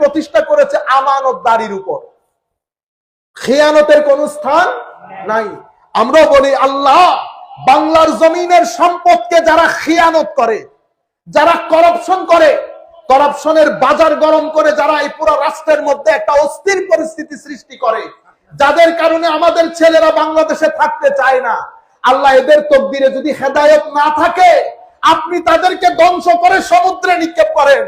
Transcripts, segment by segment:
প্রতিষ্ঠা করেছে উপর। খেয়ানতের কোন স্থান নাই। আমরা বলি, আল্লাহ, বাংলার জমিনের সম্পদকে যারা খেয়ানত করে, যারা করাপশন করে করাপশনের বাজার গরম করে, যারা এই পুরো রাষ্ট্রের মধ্যে একটা অস্থির পরিস্থিতি সৃষ্টি করে যাদের কারণে আমাদের ছেলেরা বাংলাদেশে থাকতে চায় না। আল্লাহ এদের তকদিরে যদি হেদায়ত না থাকে আপনি তাদেরকে ধ্বংস করে সমুদ্রে নিক্ষেপ করেন।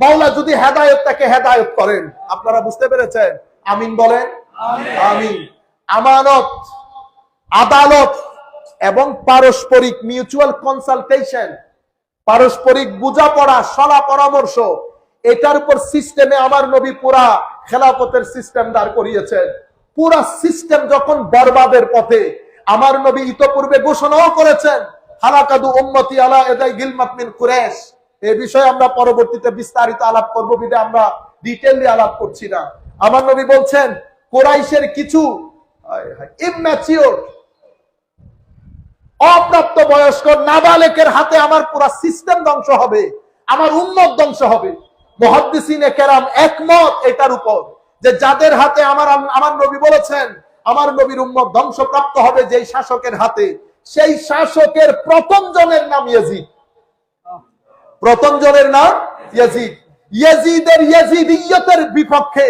মাওলা যদি হেদায়ত তাকে হেদায়ত করেন আপনারা বুঝতে পেরেছেন? আমিন বলেন? আমিন। আমানত আদালত এবং পারস্পরিক মিউচুয়াল কনসালটেশন পারস্পরিক বোঝাপড়া সলা পরামর্শ এটার উপর সিস্টেমে আমার নবী পুরা খেলাপথের সিস্টেম দাঁড় করিয়েছেন। পুরা সিস্টেম যখন বরবাদের পথে আমার নবী ইতপূর্বে ঘোষণাও করেছেন, হালাকাদু উম্মতি আলা এদাই গিলমাত মিন কুরেশ এই বিষয়ে আমরা পরবর্তীতে বিস্তারিত আলাপ করব, বিদে আমরা ডিটেইলি আলাপ করছি না। আমার নবী বলছেন, কোরাইশের কিছু ইম্যাচিওর অপ্রাপ্ত বয়স্ক নাবালেকের হাতে আমার পুরা সিস্টেম ধ্বংস হবে, আমার উন্মত ধ্বংস হবে। মহাদ্দিসিনে কেরাম একমত এটার উপর। যে যাদের হাতে আমার আমার নবী বলেছেন, আমার নবীর উম্মত ধ্বংসপ্রাপ্ত হবে যেই শাসকের হাতে, সেই শাসকের প্রথম জনের নাম ইয়াজিদ। প্রথম জনের নাম ইয়াজিদ। ইয়াজিদের ইয়াজিদিয়তের বিপক্ষে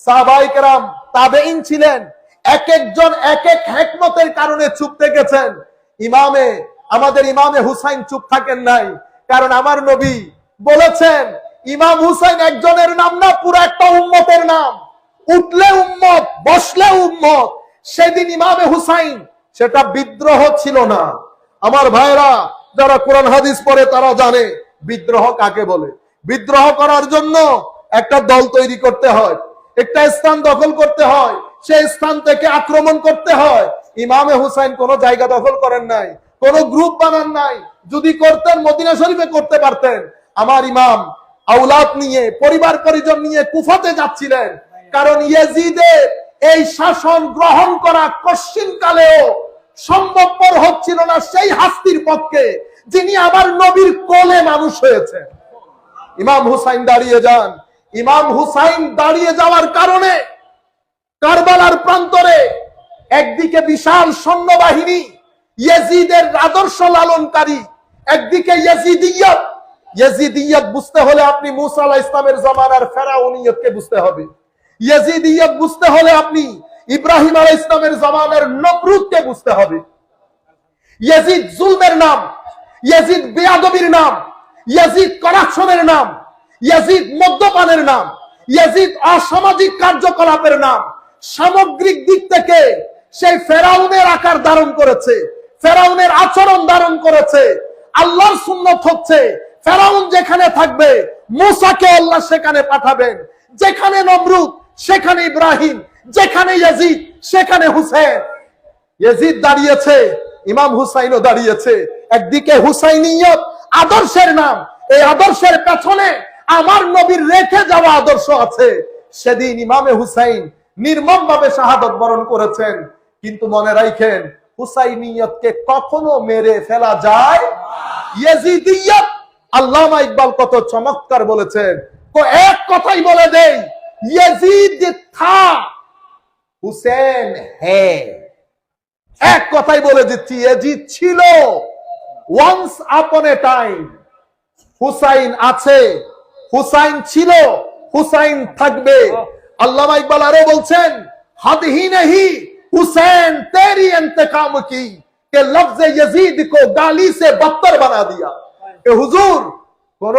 সাহাবাই কেরাম তাবেইন ছিলেন। এক একজন, এক এক হেকমতের কারণে চুপ থেকেছেন। ইমামে, আমাদের ইমামে হুসাইন চুপ থাকেন নাই। কারণ আমার নবী বলেছেন ইমাম হুসাইন একজনের নাম না, পুরো একটা উম্মতের নাম। উঠলে উম্মত, বসলে উম্মত। সেদিন ইমামে হুসাইন, সেটা বিদ্রোহ ছিল না। আমার ভাইরা যারা কোরআন হাদিস পড়ে তারা জানে, বিদ্রোহ কাকে বলে? বিদ্রোহ করার জন্য একটা দল তৈরি করতে হয়। একটা স্থান দখল করতে হয়। সেই স্থান থেকে আক্রমণ করতে হয়। ইমামে হুসাইন কোন জায়গা দখল করেন নাই, কোন গ্রুপ বানান নাই। যদি করতেন, মদিনা শরীফে করতে পারতেন। আমার ইমাম আউলাদ নিয়ে পরিবার পরিজন নিয়ে কুফাতে যাচ্ছিলেন। কারণ ইয়েজিদের এই শাসন গ্রহণ করা কশ্চিন কালেও সম্ভবপর হচ্ছিল না সেই হাস্তির পক্ষে, যিনি আমার নবীর কোলে মানুষ হয়েছে। ইমাম হুসাইন দাঁড়িয়ে যান। ইমাম হুসাইন দাঁড়িয়ে যাওয়ার কারণে কারবালার প্রান্তরে একদিকে বিশাল সৈন্যবাহিনী, ইয়েজিদের আদর্শ লালনকারী, একদিকে ইয়েজিদিয়ত ইয়েজিদিয়ত বুঝতে হলে আপনি মুসা আলাহ ইসলামের জমানার ফেরাউনিয়তকে বুঝতে হবে। ইয়েজিদিয়ত বুঝতে হলে আপনি ইব্রাহিম আলাহ ইসলামের জমানার নবরুদকে বুঝতে হবে। ইয়েজিদ জুলমের নাম, ইয়েজিদ বেয়াদবির নাম, ইয়াজিদ করাপশনের নাম, ইয়াজিদ মদ্যপানের নাম, ইয়াজিদ অসামাজিক কার্যকলাপের নাম, সামগ্রিক দিক থেকে সেই ফেরাউনের আকার ধারণ করেছে, ফেরাউনের আচরণ ধারণ করেছে, আল্লাহর সুন্নত হচ্ছে ফেরাউন যেখানে থাকবে, মুসাকে আল্লাহ সেখানে পাঠাবেন। যেখানে নমরুদ, সেখানে ইব্রাহিম, যেখানে ইয়াজিদ, সেখানে হুসেন। ইয়াজিদ দাঁড়িয়েছে, ইমাম হুসাইনও দাঁড়িয়েছে। একদিকে হুসাইনিয়ত, আদর্শের নাম। এই আদর্শের পেছনে আমার নবীর রেখে যাওয়া আদর্শ আছে। সেদিন ইমামে হুসাইন নির্মম ভাবে শাহাদত বরণ করেছেন। কিন্তু মনে রাখেন, হুসাইনিয়তকে কখনো মেরে ফেলা যায় ইয়েজিদিয়ত আল্লামা ইকবাল কত চমৎকার বলেছেন। এক কথাই বলে দেই, ইয়াজিদ থা, হুসেন হে। এক কথাই বলে দিচ্ছি, ইয়াজিদ ছিল ওয়ান্স আপন এ টাইম হুসাইন আছে, হুসাইন ছিল, হুসাইন থাকবে। আল্লামা ইকবাল আরও বলছেন, হাদহি নাহি, হুসেন তেরি ইন্তকাম কি, কে লফজ ইয়াজিদ কো গালি সে বদতর বানা দিয়া। এ হুজুর, কোন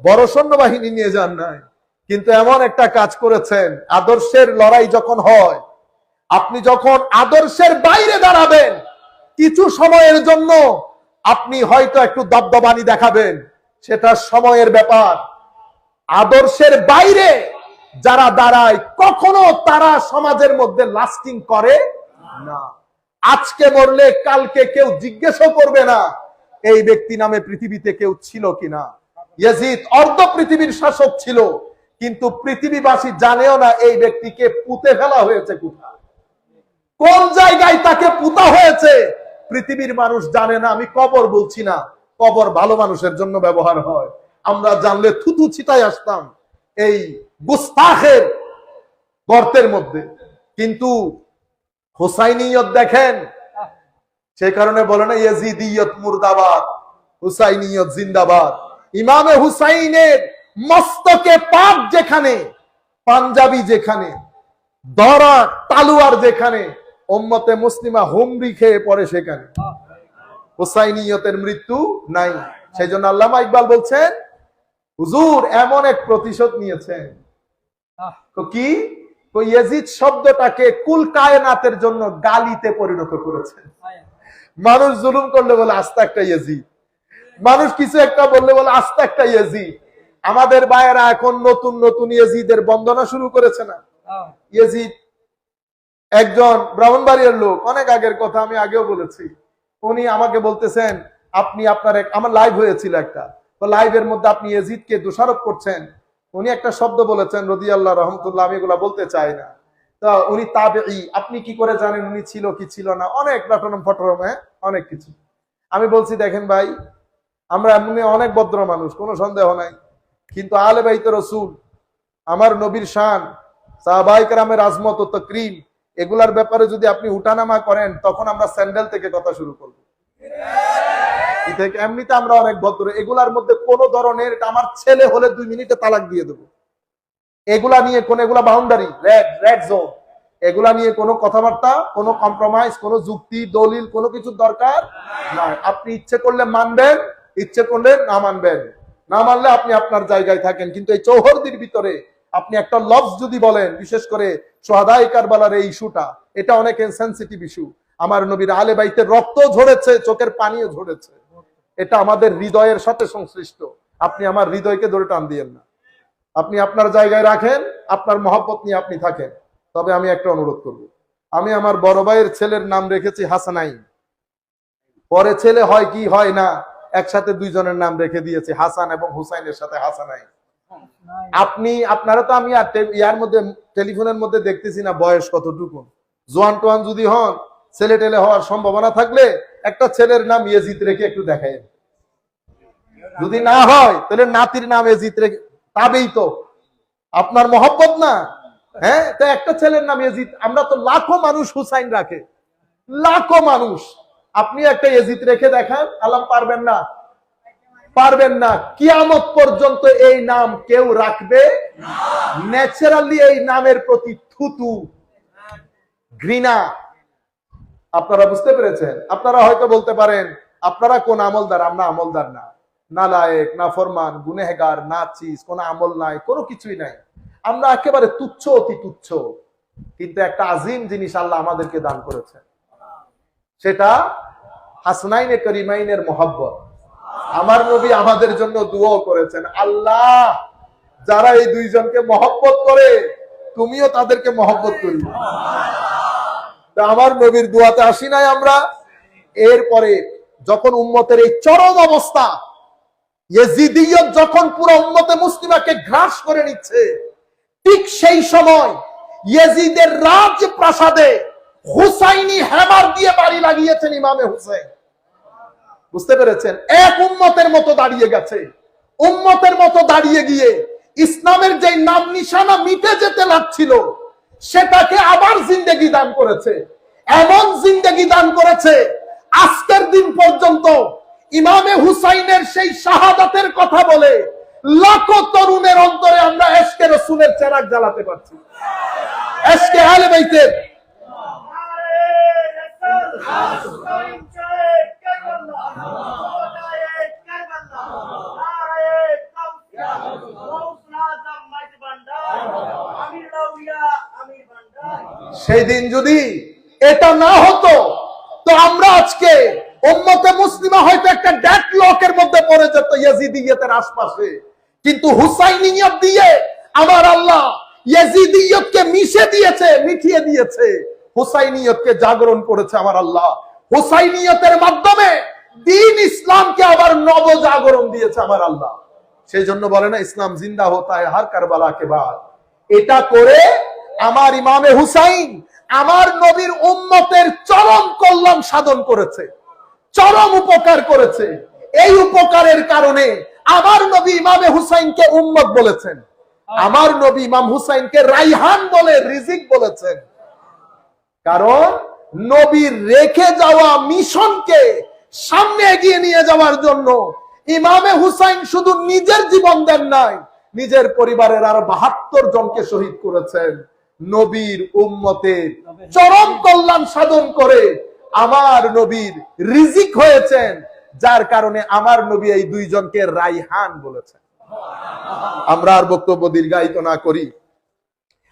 বড় সৈন্যবাহিনী নিয়ে যান নাই। কিন্তু এমন একটা কাজ করেছেন, আদর্শের লড়াই যখন হয়, আপনি যখন আদর্শের বাইরে দাঁড়াবেন, কিছু সময়ের জন্য আপনি হয়তো একটু দবদবানি দেখাবেন, সেটা সময়ের ব্যাপার। আদর্শের বাইরে যারা দাঁড়ায়, কখনো তারা সমাজের মধ্যে লাস্টিং করে না। আজকে মরলে কালকে কেউ জিজ্ঞেসও করবে না এই ব্যক্তি নামে পৃথিবীতে কেউ ছিল কিনা? ইয়াজিদ, অর্ধ পৃথিবীর শাসক ছিল, কিন্তু পৃথিবীবাসী জানেও না এই ব্যক্তিকে পুঁতে ফেলা হয়েছে কোথায়। কোন জায়গায় তাকে পুতা হয়েছে? পৃথিবীর মানুষ জানে না, আমি কবর বলছি না। কবর ভালো মানুষের জন্য ব্যবহার হয়। আমরা জানলে থুতু ছিটাই আসতাম এই গুস্তাখের গর্তের মধ্যে। কিন্তু হোসাইনিয়ত দেখেন সেই কারণে বলে না ইয়েজিদিয়ত মুর্দাবাদ হুসাইনিয়ত জিন্দাবাদ। ইমামে হুসাইনের মস্তকে পাক যেখানে পাঞ্জাবি যেখানে দরা তালুয়ার যেখানে ওম্মতে মুসলিমা হুমরি খেয়ে পড়ে সেখানে। হুসাইনিয়তের মৃত্যু নাই। সেই জন্য আল্লামা ইকবাল বলছেন হুজুর এমন এক প্রতিশোধ নিয়েছেন। তো কি? তো ইয়েজিদ শব্দটাকে কুল কায়নাতের জন্য গালিতে পরিণত করেছেন। মানুষ জুলুম করলে বলে আস্তে একটা ইয়েজি। মানুষ কিছু একটা বললে বলে আস্তে একটা ইয়েজি। আমাদের বায়েরা এখন নতুন নতুন ইয়েজিদের বন্দনা শুরু করেছে না? ইয়েজিদ একজন ব্রাহ্মণবাড়িয়ার লোক অনেক আগের কথা আমি আগেও বলেছি। উনি আমাকে বলতেছেন আপনি আপনার এক- আমার লাইভ হয়েছিল একটা। তো লাইভের মধ্যে আপনি এজিদকে দোষারোপ করছেন। উনি একটা শব্দ বলেছেন রদি আল্লাহ রহমতুল্লাহ আমি এগুলা বলতে চাই না। তা উনি তাবে আপনি কি করে জানেন উনি ছিল কি ছিল না? অনেক ফটরম হ্যাঁ অনেক কিছু। আমি বলছি, দেখেন ভাই, আমরা এমনি অনেক ভদ্র মানুষ, কোনো সন্দেহ নাই। কিন্তু আলে বাইত রসুল, আমার নবীর শান সাহাবাইকার আজমত ও এগুলার ব্যাপারে যদি আপনি উঠানামা করেন, তখন আমরা স্যান্ডেল থেকে কথা শুরু করব। এমনিতে আমরা অনেক ভদ্র। এগুলার মধ্যে কোন ধরনের আমার ছেলে হলে দুই মিনিটে তালাক দিয়ে দেবো। এগুলা নিয়ে কোন, এগুলা বাউন্ডারি রেড রেড জোন এগুলা নিয়ে কোনো কথাবার্তা, কোনো কম্প্রোমাইজ কোনো যুক্তি, দলিল, কোনো কিছুর দরকার নয় আপনি ইচ্ছে করলে মানবেন, ইচ্ছে করলে না মানবেন। না মানলে আপনি আপনার জায়গায় থাকেন। কিন্তু এই চৌহরদির ভিতরে আপনি একটা লফজ যদি বলেন, বিশেষ করে সোহাদাই কারবালার এই ইস্যুটা, এটা অনেক সেন্সিটিভ ইস্যু আমার নবীর আলে বাইতে রক্ত ঝরেছে, চোখের পানিও ঝরেছে। এটা আমাদের হৃদয়ের সাথে সংশ্লিষ্ট। আপনি আমার হৃদয়কে ধরে টান দিয়েন না। আপনি আপনার জায়গায় রাখেন, আপনার মহব্বত নিয়ে আপনি থাকেন। তবে আমি একটা অনুরোধ করব। আমি আমার বড় ভাইয়ের ছেলের নাম রেখেছি হাসানাইন। পরে ছেলে হয় কি হয় না, একসাথে দুইজনের নাম রেখে দিয়েছি, হাসান এবং হুসাইনের সাথে হাসানাইন। আপনি, আপনারা তো আমি আর ইয়ার মধ্যে, টেলিফোনের মধ্যে দেখতেছি না বয়স কতটুকু। জোয়ান টোয়ান যদি হন, ছেলে টেলে হওয়ার সম্ভাবনা থাকলে একটা ছেলের নাম ইয়েজিদ রেখে একটু দেখায় যদি না হয়, তাহলে নাতির নাম এজিদ রেখে তাবেই তো। আপনার মহব্বত না? হ্যাঁ তো একটা ছেলের নাম এজিদ আমরা তো লাখো মানুষ হুসাইন রাখে। লাখো মানুষ। আপনি একটা এজিদ রেখে দেখান। আলাম পারবেন না। পারবেন না। কিয়ামত পর্যন্ত এই নাম কেউ রাখবে ন্যাচারালি এই নামের প্রতি থুতু, ঘৃণা। আপনারা বুঝতে পেরেছেন? আপনারা হয়তো বলতে পারেন, আপনারা কোন আমলদার? আমরা আমলদার না। না লায়েক, না ফরমান, গুনেহগার, না চিজ, কোন আমল নাই, কোনো কিছুই নাই। আমরা একেবারে তুচ্ছ, অতি তুচ্ছ। কিন্তু একটা আজিম জিনিস আল্লাহ আমাদেরকে দান করেছেন। সেটা হাসনাইনে করিমাইনের মহব্বত। আমার নবী আমাদের জন্য দুয়াও করেছেন, আল্লাহ, যারা এই দুইজনকে মহব্বত করে, তুমিও তাদেরকে মহব্বত করবে তা আমার নবীর দুয়াতে আসি নাই আমরা। এরপরে যখন উম্মতের এই চরম অবস্থা যখন পুরো উম্মতে মুসলিমাকে গ্রাস করে নিচ্ছে ঠিক সেই সময় ইয়েজিদের রাজ প্রাসাদে হুসাইনি হ্যামার দিয়ে বাড়ি লাগিয়েছেন ইমামে হুসেন বুঝতে পেরেছেন? এক উম্মতের মতো দাঁড়িয়ে গেছে। উম্মতের মতো দাঁড়িয়ে গিয়ে ইসলামের যে নাম নিশানা মিটে যেতে লাগছিল, সেটাকে আবার জিন্দেগি দান করেছে। এমন জিন্দেগি দান করেছে, আজকের দিন পর্যন্ত ইমামে হুসাইনের সেই শাহাদাতের কথা বলে লাখো তরুণের অন্তরে আমরা এসকে রসুলের চেরাক জ্বালাতে পারছি। এসকে আলে বাইতের। সেই দিন যদি এটা না হতো, তো আমরা আজকে উম্মতে মুসলিমা হয়তো একটা ড্যাট লকের মধ্যে পড়ে যেত ইয়াজিদিয়তের আশপাশে। কিন্তু হুসাইনিয়ত দিয়ে আমার আল্লাহ ইয়াজিদিয়তকে মিশে দিয়েছে মিঠিয়ে দিয়েছে। হুসাইনিয়তকে জাগরণ করেছে আমার আল্লাহ। হুসাইনিয়তের মাধ্যমে দিন ইসলামকে আবার নব জাগরণ দিয়েছে আমার আল্লাহ। সেই জন্য বলে না, ইসলাম জিন্দা হতা হয়, হার কারবালা কে বাদ। এটা করে আমার ইমামে হুসাইন আমার নবীর উম্মতের চরম কল্যাণ সাধন করেছে, চরম উপকার করেছে। এই উপকারের কারণে আমার নবী ইমামে হুসাইনকে উম্মত বলেছেন। আমার নবী ইমাম হুসাইনকে রাইহান বলে রিজিক বলেছেন। কারণ নবীর রেখে যাওয়া মিশনকে সামনে এগিয়ে নিয়ে যাওয়ার জন্য ইমামে হুসাইন শুধু নিজের জীবন দেন নাই নিজের পরিবারের আরও বাহাত্তর জনকে শহীদ করেছেন। নবীর উম্মতের চরম কল্যাণ সাধন করে আমার নবীর রিজিক হয়েছেন। যার কারণে আমার নবী এই দুইজনকে রাইহান বলেছেন আমরা আর বক্তব্য দীর্ঘায়িত না করি।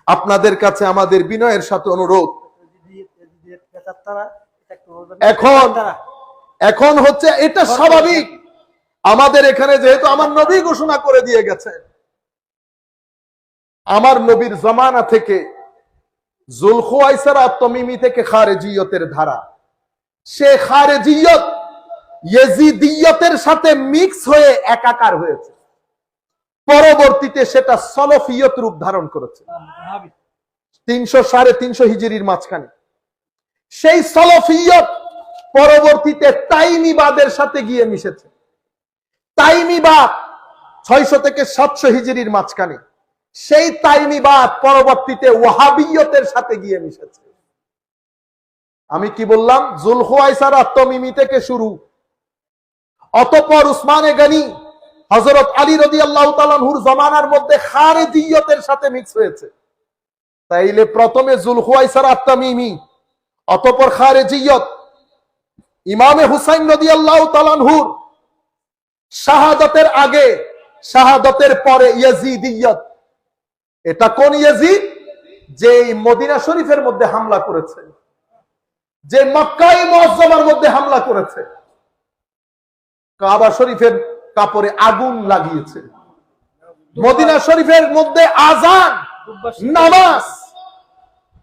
আপনাদের কাছে আমাদের বিনয়ের সাথে অনুরোধ। এখন এখন হচ্ছে এটা স্বাভাবিক। আমাদের এখানে যেহেতু আমার নবী ঘোষণা করে দিয়ে গেছে। আমার নবীর জমানা থেকে জুলখুয়াইসার তমিমি থেকে খারেজিয়তের ধারা। সে খারেজিয়ত ইয়েজিদিয়তের সাথে মিক্স হয়ে একাকার হয়েছে। পরবর্তীতে সেটা সলফিয়ত রূপ ধারণ করেছে। তিনশো সাড়ে তিনশো হিজড়ির মাঝখানে। সেই সলফিয়ত পরবর্তীতে তাইমিবাদের সাথে গিয়ে মিশেছে। তাইমিবাদ ছয়শো থেকে সাতশো হিজড়ির মাঝখানে। সেই তাইমিবাদ পরবর্তীতে ওয়াহাবিয়তের সাথে গিয়ে মিশেছে। আমি কি বললাম? জুলহুয়াইসারা তমিমি থেকে শুরু। অতপর উসমানে গানি হজরত আলী রদি আল্লাহ তালানহুর জমানার মধ্যে খারেজিয়তের সাথে মিক্স হয়েছে। তাইলে প্রথমে জুলহুয়াইসার আত্মামিমি অতপর খারেজিয়ত, ইমামে হুসাইন নদী আল্লাহ তালানহুর শাহাদতের আগে, শাহাদতের পরে ইয়াজিদিয়ত। এটা কোন ইয়াজিদ? যে মদিনা শরীফের মধ্যে হামলা করেছে। যে মক্কাই মহজ্জমার মধ্যে হামলা করেছে। কাবা শরীফের কাপড়ে আগুন লাগিয়েছে। মদিনা শরীফের মধ্যে আজান নামাজ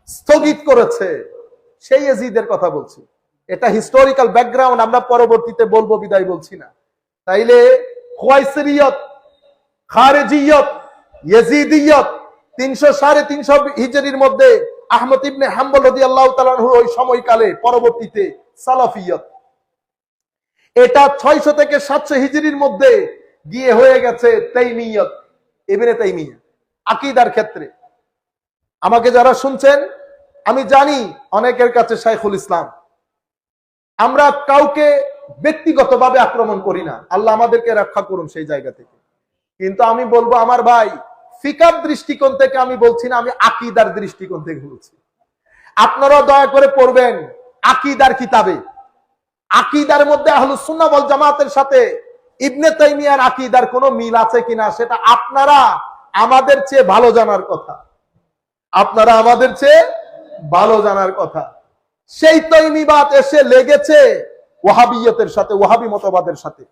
স্থগিত করেছে। সেই এজিদের কথা বলছি। এটা হিস্টোরিক্যাল ব্যাকগ্রাউন্ড আমরা পরবর্তীতে বলব, বিদায় বলছি না। তাইলে মধ্যে আহমদ ইবনে হাম্বল রদি আল্লাহ ওই সময়কালে পরবর্তীতে সালাফিয়ত এটা ছয়শো থেকে সাতশো হিজরির মধ্যে গিয়ে হয়ে গেছে তাইমিয়ত এবারে তাইমিয়া, আকিদার ক্ষেত্রে। আমাকে যারা শুনছেন, আমি জানি অনেকের কাছে শাইখুল ইসলাম। আমরা কাউকে ব্যক্তিগতভাবে আক্রমণ করি না। আল্লাহ আমাদেরকে রক্ষা করুন সেই জায়গা থেকে। কিন্তু আমি বলব, আমার ভাই, ফিকার দৃষ্টিকোণ থেকে আমি বলছি না, আমি আকিদার দৃষ্টিকোণ থেকে বলছি। আপনারা দয়া করে পড়বেন আকিদার কিতাবে। আকিদার মধ্যে আহলুস সুন্নাহ ওয়াল জামাতের সাথে ইবনে তাইমিয়ার আকিদার কোনো মিল আছে কিনা সেটা আপনারা আমাদের চেয়ে ভালো জানার কথা। আপনারা আমাদের চেয়ে ভালো জানার কথা। সেই তৈমিবাদ এসে লেগেছে ওয়াহাবিয়তের সাথে, ওয়াহাবি মতবাদের সাথে।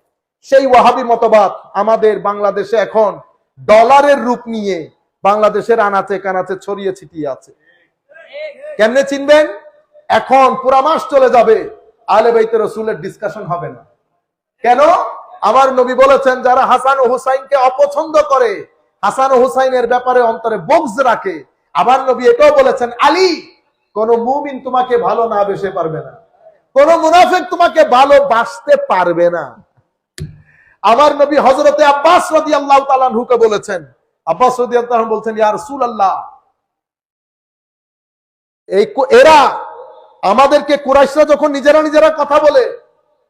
সেই ওয়াহাবি মতবাদ আমাদের বাংলাদেশে এখন ডলারের রূপ নিয়ে বাংলাদেশের আনাচে কানাচে ছড়িয়ে ছিটিয়ে আছে। কেমনে চিনবেন? এখন পুরা মাস চলে যাবে। আলে বাইতে রসুলের ডিসকাশন হবে না। কেন? আমার নবী বলেছেন, যারা হাসান ও হুসাইনকে অপছন্দ করে, হাসান ও হুসাইনের ব্যাপারে অন্তরে বক্স রাখে, আমার নবী এটাও বলেছেন, আলী, কোন মুমিন তোমাকে ভালো না বেসে পারবে না। কোন মুনাফিক তোমাকে ভালোবাসতে পারবে না। আমার নবী হজরতে আব্বাস রদি আল্লাহ তালানহুকে বলেছেন, আব্বাস রদি আল্লাহ বলছেন, ইয়া রসুল আল্লাহ এই এরা আমাদেরকে কুরাইশরা যখন নিজেরা নিজেরা কথা বলে,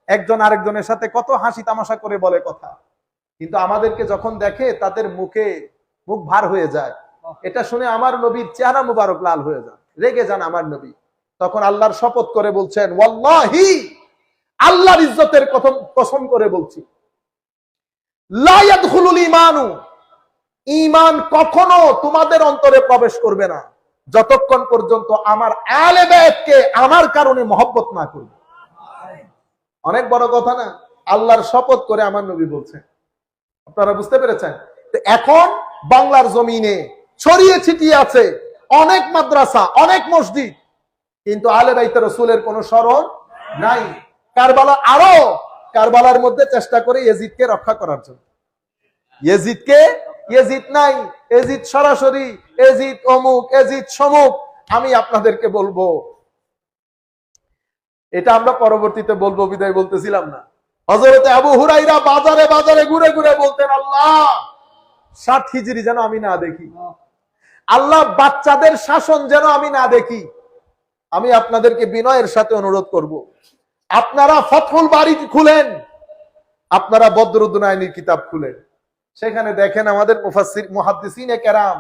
একজন আরেকজনের সাথে কত হাসি তামাশা করে বলে কথা। কিন্তু আমাদেরকে যখন দেখে, তাদের মুখে মুখ ভার হয়ে যায়। এটা শুনে আমার নবীর চেহারা মুবারক লাল হয়ে যায়। রেগে যান আমার নবী। তখন আল্লাহর শপথ করে বলছেন আল্লাহর ইজ্জতের কথম কসম করে বলছি। ঈমান কখনো তোমাদের অন্তরে প্রবেশ করবে না। যতক্ষণ পর্যন্ত আমার আলে বাইতকে আমার কারণে মহব্বত না করবে অনেক বড় কথা না, আল্লাহর শপথ করে আমার নবী বলছেন। আপনারা বুঝতে পেরেছেন? এখন বাংলার জমিনে ছড়িয়ে ছিটিয়ে আছে অনেক মাদ্রাসা, অনেক মসজিদ, কিন্তু আলে বাইতে রসুলের কোন স্মরণ নাই। কারবালা আরও কারবালার মধ্যে চেষ্টা করে ইয়েজিদকে রক্ষা করার জন্য। ইয়েজিদকে, ইয়েজিদ নাই। এজিদ সরাসরি, এজিদ অমুক, এজিদ সমুক, আমি আপনাদেরকে বলব। এটা আমরা পরবর্তীতে বলব, বিদায় বলতেছিলাম না। হজরতে আবু হুরাইরা বাজারে বাজারে ঘুরে ঘুরে বলতেন, আল্লাহ, ষাট হিজড়ি যেন আমি না দেখি। আল্লাহ, বাচ্চাদের শাসন যেন আমি না দেখি। আমি আপনাদেরকে বিনয়ের সাথে অনুরোধ করব। আপনারা ফথুল বাড়ি খুলেন। আপনারা বদরুদ্দিন আইনির কিতাব খুলেন। সেখানে দেখেন আমাদের মুফাসির মুহাদ্দিসিনে কেরাম।